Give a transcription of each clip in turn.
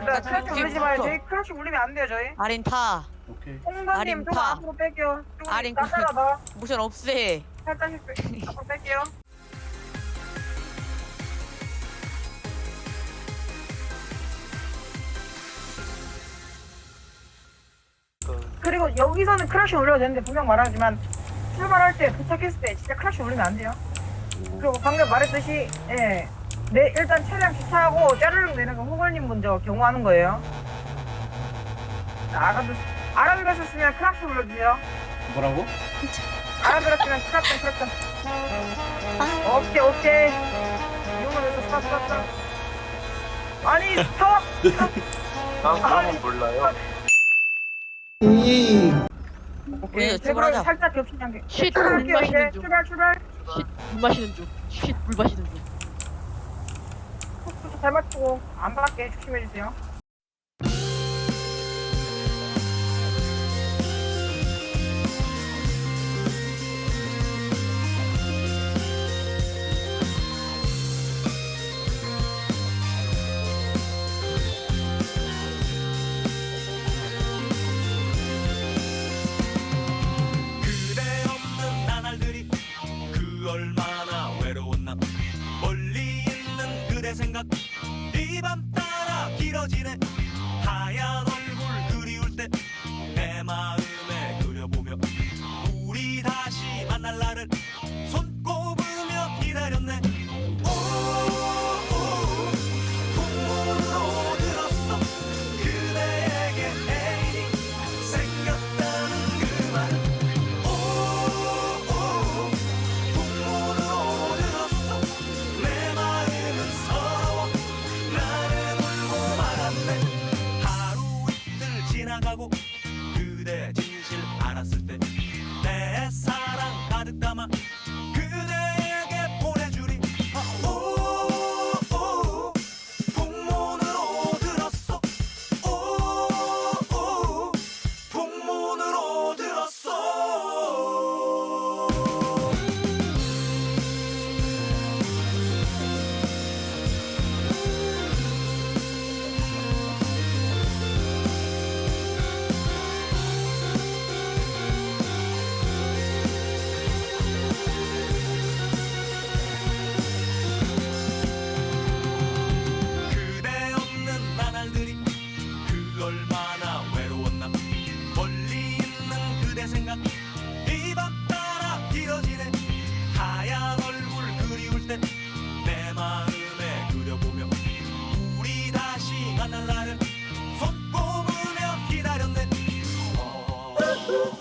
일단 크러쉬 울리지 마요. 저희 크러쉬 울리면 안 돼요 저희. 아린 타 오케이. 아린 좀 타. 앞으로 뺄게요. 아린 좀 따라가. 모션 없애 살짝씩 빼- 앞으로 뺄게요. 그리고 여기서는 크러쉬 올려도 되는데 분명 말하지만 출발할 때 도착했을 때 진짜 크러쉬 올리면 안 돼요. 그리고 방금 말했듯이 예. 네, 일단 차량 주차하고 짜르륵 내려서 호걸님 먼저 경호하는 거예요. 알아들 알아들었으면 크러쉬 올려주세요. 뭐라고? 알아들었으면 크러쉬 크러쉬. 오케이 오케이. 이거에서 스탑 스탑 스탑. 아니 스탑. 다음 다음은 몰라요. 오케이. 우리 제발 출발하자. 살짝 겹치지 않게. 쉿, 물 출발할게요 이제. 마시는 중. 출발 출발. 쉿, 물 마시는 중. 쉿, 물 마시는 중. 잘 맞추고 안 받게 조심해 주세요. 안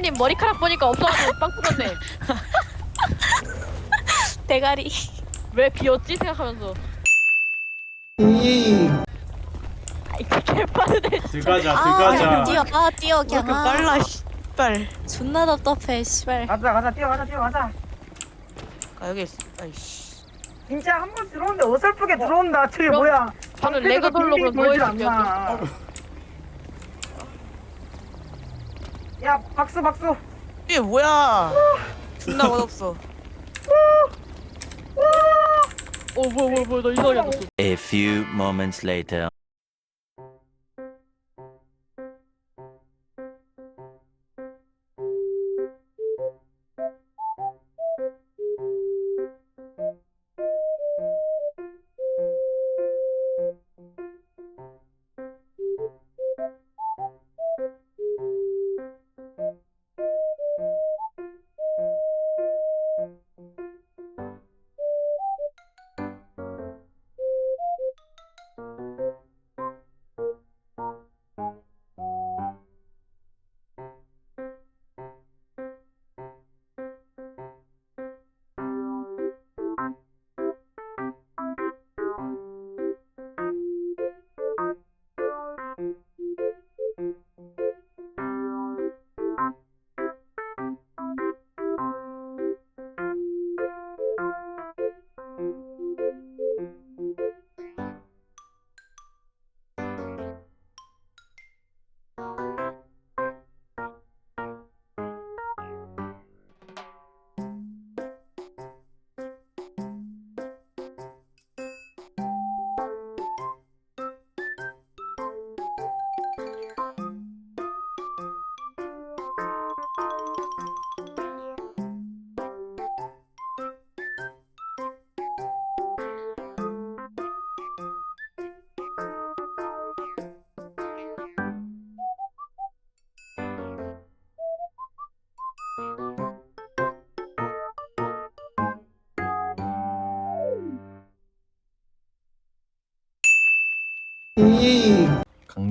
평월님 머리카락 보니까 없어가지고 빵 터졌네. 대가리. 왜 비었지 생각하면서. 아이 그 개빠르네. 들어가자 아, 들어가자. 뛰어, 아, 뛰어, 왜 이렇게 그냥. 아, 빨라 씨발 존나 답답해, 씨발. 가자 가자 뛰어가자 뛰어가자. 아 여기 있어 아이씨 진짜 한 번 들어오는데 어설프게 들어온다. 저게 그럼 뭐야? 저는 방패가 레그돌로 빙빙 그럼 돌질 누워있을게요, 않나. 야 박수 박수. 이게 뭐야 존나 맛없어 어 뭐야 뭐야 뭐야 나 이상하게 안 났어. A few moments later.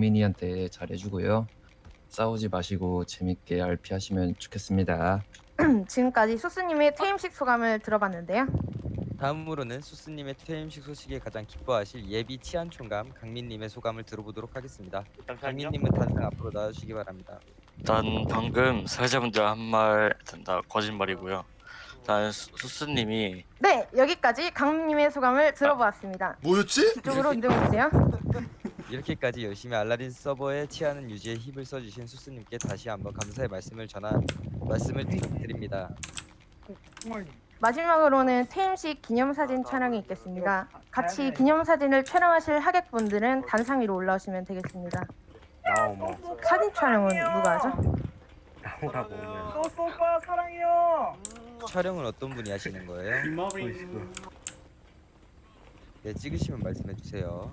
강민이한테 잘해주고요. 싸우지 마시고 재밌게 RP 하시면 좋겠습니다. 지금까지 수스님의 퇴임식 소감을 들어봤는데요. 다음으로는 수스님의 퇴임식 소식에 가장 기뻐하실 예비 치안 총감 강민님의 소감을 들어보도록 하겠습니다. 강민님은 단상 앞으로 나와주시기 바랍니다. 일단 방금 사회자분들 한 말 다 거짓말이고요. 일단 수- 수스님이 네, 여기까지 강민님의 소감을 들어보았습니다. 뭐였지? 뒤쪽으로 이동해 주세요. 이렇게까지 열심히 알라딘 서버의 치안은 유지에 힘을 써주신 수스님께 다시 한번 감사의 말씀을 전하 말씀을 드립니다. 마지막으로는 퇴임식 기념사진 촬영이 있겠습니다. 같이 기념사진을 촬영하실 하객분들은 단상 위로 올라오시면 되겠습니다. 사진 촬영은 누가 하죠? 소스 오빠 사랑해요. 촬영은 어떤 분이 하시는 거예요? 네, 찍으시면 말씀해 주세요.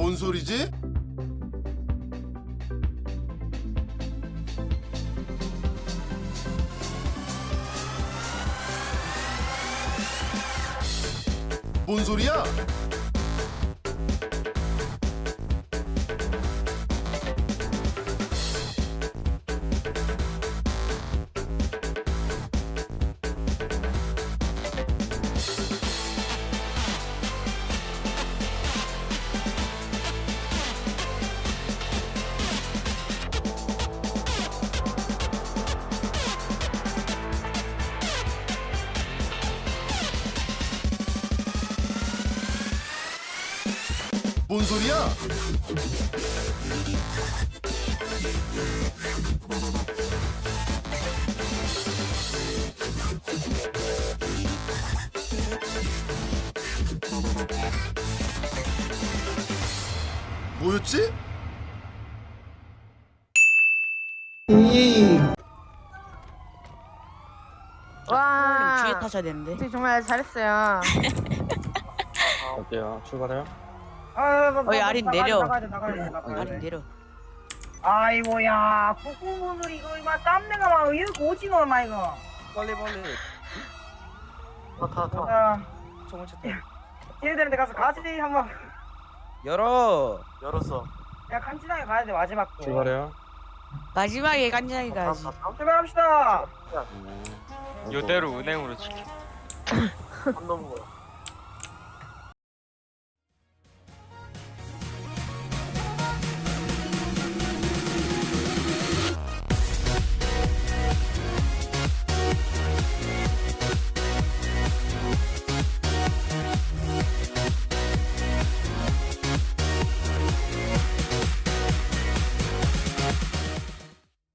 뭔 소리지? 뭔 소리야? 뭔 소리야? 뭐였지? 와, 뒤에 타셔야 되는데. 진짜 정말 잘했어요. 어때요? 출발해요? 아, 어이, 아린 내려. 나가야 돼, 나가야 돼, 나가야 돼. 아니 내려. 아이고야, 국부분들 이거 이거 땀내가 막 이렇게 오징어 막 이거. 빨리 빨리 아, 총을 쳤다. 얘네들한테 가서 가지 한번. 열어. 열었어. 야, 간지나게 가야 돼 마지막 거. 출발해요? 마지막에 간장이 가야지. 출발합시다. 이대로 은행으로 안 넘은 거야.